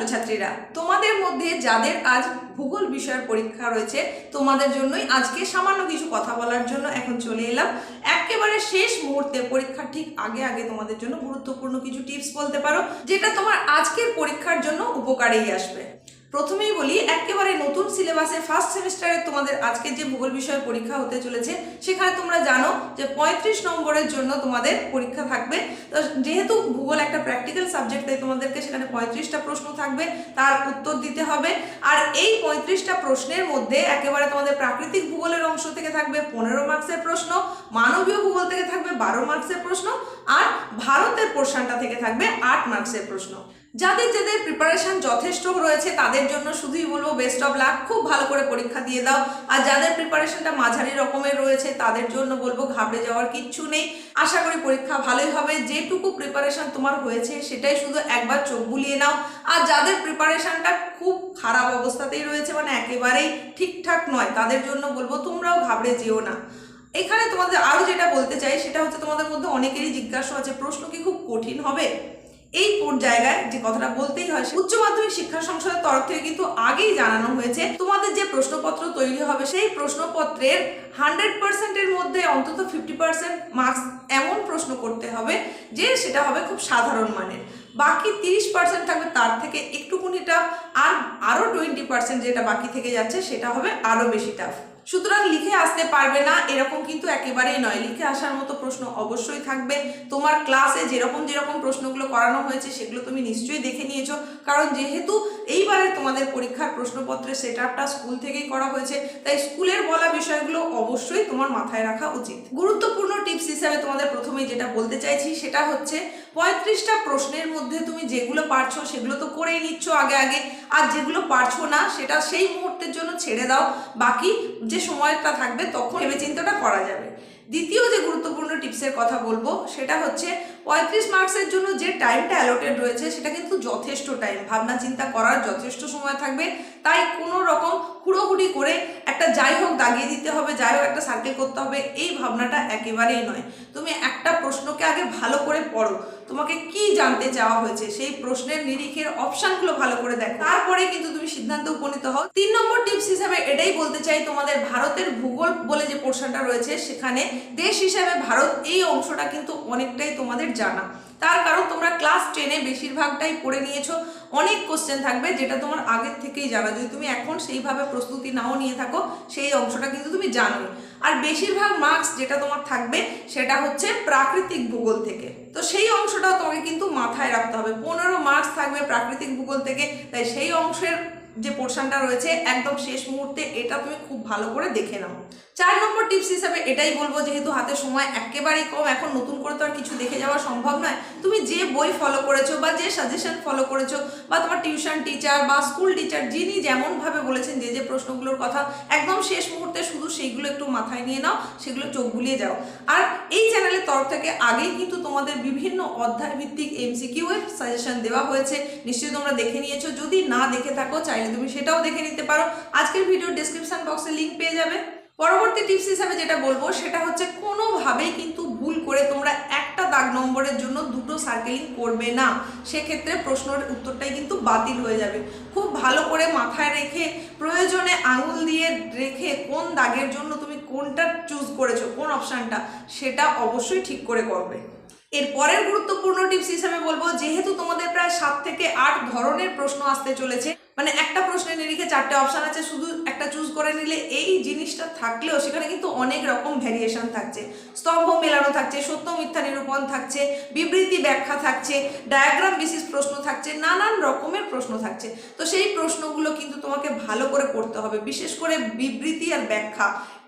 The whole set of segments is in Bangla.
ছাত্রছাত্রীরা, তোমাদের মধ্যে যাদের আজ ভূগোল বিষয়ের পরীক্ষা রয়েছে, তোমাদের জন্যই আজকে সামান্য কিছু কথা বলার জন্য এখন চলে এলাম। একেবারে শেষ মুহূর্তে পরীক্ষার ঠিক আগে আগে তোমাদের জন্য গুরুত্বপূর্ণ কিছু টিপস বলতে পারো, যেটা তোমার আজকের পরীক্ষার জন্য উপকারেই আসবে। প্রথমেই বলি, একেবারে নতুন সিলেবাসে ফার্স্ট সেমিস্টারে তোমাদের আজকে যে ভূগোল বিষয়ে পরীক্ষা হতে চলেছে, সেখানে তোমরা জানো যে পঁয়ত্রিশ নম্বরের জন্য তোমাদের পরীক্ষা থাকবে। তো যেহেতু ভূগোল একটা প্র্যাকটিক্যাল সাবজেক্ট তাই তোমাদেরকে সেখানে পঁয়ত্রিশটা প্রশ্ন থাকবে, তার উত্তর দিতে হবে। আর এই পঁয়ত্রিশটা প্রশ্নের মধ্যে একেবারে তোমাদের প্রাকৃতিক ভূগোলের অংশ থেকে থাকবে পনেরো মার্কসের প্রশ্ন, মানবীয় ভূগোল থেকে থাকবে বারো মার্কসের প্রশ্ন, আর পোর্শনটা থেকে থাকবে আট মার্কসের প্রশ্ন। যাদের যাদের প্রিপারেশন যথেষ্ট রয়েছে, তাদের জন্য শুধুই বলব বেস্ট অফ লাক খুব ভালো করে পরীক্ষা দিয়ে দাও। আর যাদের প্রিপারেশনটা মাঝারি রকমের রয়েছে, তাদের জন্য বলব ঘাবড়ে যাওয়ার কিচ্ছু নেই। আশা করি পরীক্ষা ভালোই হবে। যেটুকু প্রিপারেশন তোমার হয়েছে, সেটাই শুধু একবার চোখ বুলিয়ে নাও। আর যাদের প্রিপারেশনটা খুব খারাপ অবস্থাতেই রয়েছে মানে একেবারেই ঠিকঠাক নয়, তাদের জন্য বলব তোমরাও ঘাবড়ে যেও না। এখানে তোমাদের আরও যেটা বলতে চাই, সেটা হচ্ছে তোমাদের মধ্যে অনেকেরই জিজ্ঞাসা আছে, প্রশ্ন কি খুব কঠিন হবে? এই জায়গায় যে কথাটা বলতেই হয় উচ্চ মাধ্যমিক শিক্ষা সংসদের তরফ থেকে কিন্তু আগেই জানানো হয়েছে, তোমাদের যে প্রশ্নপত্র তৈরি হবে, সেই প্রশ্নপত্রের হান্ড্রেড পার্সেন্টের মধ্যে অন্তত ফিফটি পার্সেন্ট মার্কস এমন প্রশ্ন করতে হবে, যে সেটা হবে খুব সাধারণ মানের। বাকি তিরিশ পার্সেন্ট থাকবে তার থেকে একটুকুনিটা, আর আরও টোয়েন্টি পার্সেন্ট যেটা বাকি থেকে যাচ্ছে, সেটা হবে আরও বেশি টাফ সুতরাং লিখে আসতে পারবে না, এরকম কিন্তু একেবারেই নয়। লিখে আসার মতো প্রশ্ন অবশ্যই থাকবে। তোমার ক্লাসে যেরকম যেরকম প্রশ্নগুলো করানো হয়েছে, সেগুলো তুমি নিশ্চয়ই দেখে নিয়েছো। কারণ যেহেতু এইবারে তোমাদের পরীক্ষার প্রশ্নপত্রের সেট আপটা স্কুল থেকেই করা হয়েছে, তাই স্কুলের বলা বিষয়গুলো অবশ্যই তোমার মাথায় রাখা উচিত। গুরুত্বপূর্ণ টিপস হিসাবে তোমাদের প্রথমেই যেটা বলতে চাইছি সেটা হচ্ছে পঁয়ত্রিশটা প্রশ্নের মধ্যে তুমি যেগুলো পারছ সেগুলো তো করেই নিচ্ছ আগে আগে। আর যেগুলো পারছ না, সেটা সেই মুহূর্তের জন্য ছেড়ে দাও। বাকি যে সময়টা থাকবে, তখন ভেবেচিন্তাটা করা যাবে। দ্বিতীয় যে গুরুত্বপূর্ণ টিপসের কথা বলব, সেটা হচ্ছে পঁয়ত্রিশ মার্কসের জন্য যে টাইমটা অ্যালোটেড রয়েছে, সেটা কিন্তু যথেষ্ট টাইম ভাবনা চিন্তা করার যথেষ্ট সময় থাকবে। তাই কোনো রকম হুড়োহুড়ি করে একটা যাই হোক দাগিয়ে দিতে হবে, যাই হোক একটা সার্কেল করতে হবে, এই ভাবনাটা একেবারেই নয়। তুমি একটা প্রশ্নকে আগে ভালো করে পড়ো তোমাকে কি জানতে চাওয়া হয়েছে? সেই প্রশ্নের নিরিখের অপশানগুলো ভালো করে দেখো। তারপরে কিন্তু তুমি সিদ্ধান্ত উপনীত হও। তিন নম্বর টিপস হিসাবে এটাই বলতে চাই, তোমাদের ভারতের ভূগোল বলে যে পোর্শনটা রয়েছে, সেখানে দেশ হিসাবে ভারত এই অংশটা কিন্তু অনেকটাই তোমাদের জানা। তার কারণ তোমরা ক্লাস টেনে বেশিরভাগটাই পড়ে নিয়েছো। অনেক কোশ্চেন থাকবে যেটা তোমার আগের থেকেই জানা। যদি তুমি এখন সেইভাবে প্রস্তুতি নাও নিয়ে থাকো, সেই অংশটা কিন্তু তুমি জানোই। আর বেশিরভাগ মার্কস যেটা তোমার থাকবে, সেটা হচ্ছে প্রাকৃতিক ভূগোল থেকে। তো সেই অংশটাও তোমাকে কিন্তু মাথায় রাখতে হবে। পনেরো মার্কস থাকবে প্রাকৃতিক ভূগোল থেকে। তাই সেই অংশের যে পোর্শনটা রয়েছে, একদম শেষ মুহূর্তে এটা তুমি খুব ভালো করে দেখে নাও। চার নম্বর টিপস হিসাবে এটাই বলব, যেহেতু হাতে সময় একেবারেই কম, এখন নতুন করে তো আর কিছু দেখে যাওয়া সম্ভব নয়। তুমি যে বই ফলো করেছ বা যে সাজেশন ফলো করেছ বা তোমার টিউশন টিচার বা স্কুল টিচার যিনি যেমনভাবে বলেছেন যে যে প্রশ্নগুলোর কথা, একদম শেষ মুহূর্তে শুধু সেইগুলো একটু মাথায় নিয়ে নাও, সেগুলো চোখ বুলিয়ে যাও। আর এই চ্যানেলের তরফ থেকে আগেই কিন্তু তোমাদের বিভিন্ন অধ্যায় ভিত্তিক এমসিকিউ এর সাজেশন দেওয়া হয়েছে। নিশ্চয়ই তোমরা দেখে নিয়েছো, যদি না দেখে থাকো, চাইলে তুমি সেটাও দেখে নিতে পারো। আজকের ভিডিও ডিসক্রিপশন বক্সে লিঙ্ক পেয়ে যাবে। পরবর্তী টিপস হিসাবে যেটা বলব, সেটা হচ্ছে কোনোভাবেই কিন্তু ভুল করে তোমরা একটা দাগ নম্বরের জন্য দুটো সার্কেলিং করবে না। সেক্ষেত্রে প্রশ্নের উত্তরটাই কিন্তু বাতিল হয়ে যাবে। খুব ভালো করে মাথায় রেখে, প্রয়োজনে আঙুল দিয়ে রেখে কোন দাগের জন্য তুমি কোনটা চুজ করেছ, কোন অপশানটা সেটা অবশ্যই ঠিক করে করবে। এর পরের গুরুত্বপূর্ণ টিপস হিসাবে বলব, যেহেতু তোমাদের প্রায় সাত থেকে আট ধরনের প্রশ্ন আসতে চলেছে মানে একটা প্রশ্নের নিরিখে চারটে অপশান আছে, শুধু একটা চুজ করে নিলে এই জিনিসটা থাকলেও সেখানে কিন্তু অনেক রকম ভ্যারিয়েশন থাকছে। স্তম্ভ মেলানো থাকছে, সত্য মিথ্যা নিরূপণ থাকছে, বিবৃতি ব্যাখ্যা থাকছে ডায়াগ্রাম বিশেষ প্রশ্ন থাকছে, নানান রকমের প্রশ্ন থাকছে। তো সেই প্রশ্নগুলো কিন্তু তোমাকে ভালো করে করতে হবে। বিশেষ করে বিবৃতি আর ব্যাখ্যা,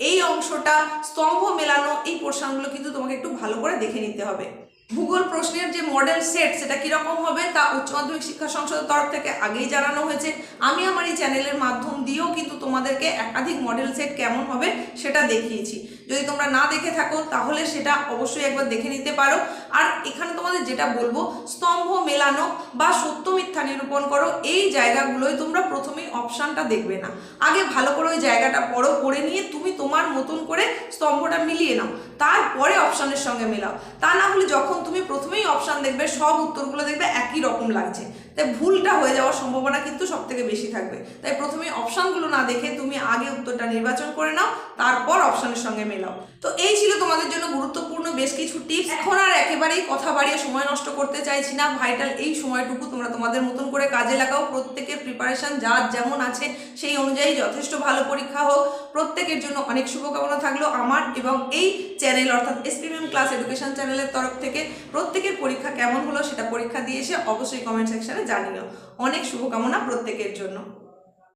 এই অংশটা স্তম্ভ মেলানো, এই পোর্শনগুলো কিন্তু তোমাকে একটু ভালো করে দেখে নিতে হবে। ভূগোল প্রশ্নের যে মডেল সেট সেটা কীরকম হবে তা উচ্চ মাধ্যমিক শিক্ষা সংসদের তরফ থেকে আগেই জানানো হয়েছে। আমি আমার এই চ্যানেলের মাধ্যম দিয়েও কিন্তু তোমাদেরকে একাধিক মডেল সেট কেমন হবে সেটা দেখিয়েছি। যদি তোমরা না দেখে থাকো তাহলে সেটা অবশ্যই একবার দেখে নিতে পারো। আর এখানে তোমাদের যেটা বলব, স্তম্ভ মেলানো বা সত্য মিথ্যা নিরূপণ করো, এই জায়গাগুলোই তোমরা প্রথমেই অপশানটা দেখবে না। আগে ভালো করে ওই জায়গাটা পড়ো, পড়ে নিয়ে তুমি তোমার মতন করে স্তম্ভটা মিলিয়ে নাও। তারপরে অপশানের সঙ্গে মেলাও। তা না হলে যখন তুমি প্রথমেই অপশান দেখবে, সব উত্তরগুলো দেখবে একই রকম লাগছে। তাই ভুলটা হয়ে যাওয়ার সম্ভাবনা কিন্তু সব থেকে বেশি থাকবে। তাই প্রথমে অপশানগুলো না দেখে তুমি আগে উত্তরটা নির্বাচন করে নাও, তারপর অপশানের সঙ্গে মেলাও। তো এই ছিল তোমাদের জন্য গুরুত্বপূর্ণ বেশ কিছু টিপস। এখন আর একেবারেই কথা বাড়িয়ে সময় নষ্ট করতে চাইছি না। ভাইটাল এই সময়টুকু তোমরা তোমাদের মতন করে কাজে লাগাও। প্রত্যেকের প্রিপারেশন যার যেমন আছে, সেই অনুযায়ী যথেষ্ট ভালো পরীক্ষা হোক। প্রত্যেকের জন্য অনেক শুভকামনা থাকল আমার এবং এই চ্যানেল, অর্থাৎ এসপিএম ক্লাস এডুকেশন চ্যানেলের তরফ থেকে। প্রত্যেকের পরীক্ষা কেমন হলো সেটা পরীক্ষা দিয়ে এসে অবশ্যই কমেন্ট সেকশনে জানিও। অনেক শুভকামনা প্রত্যেকের জন্য।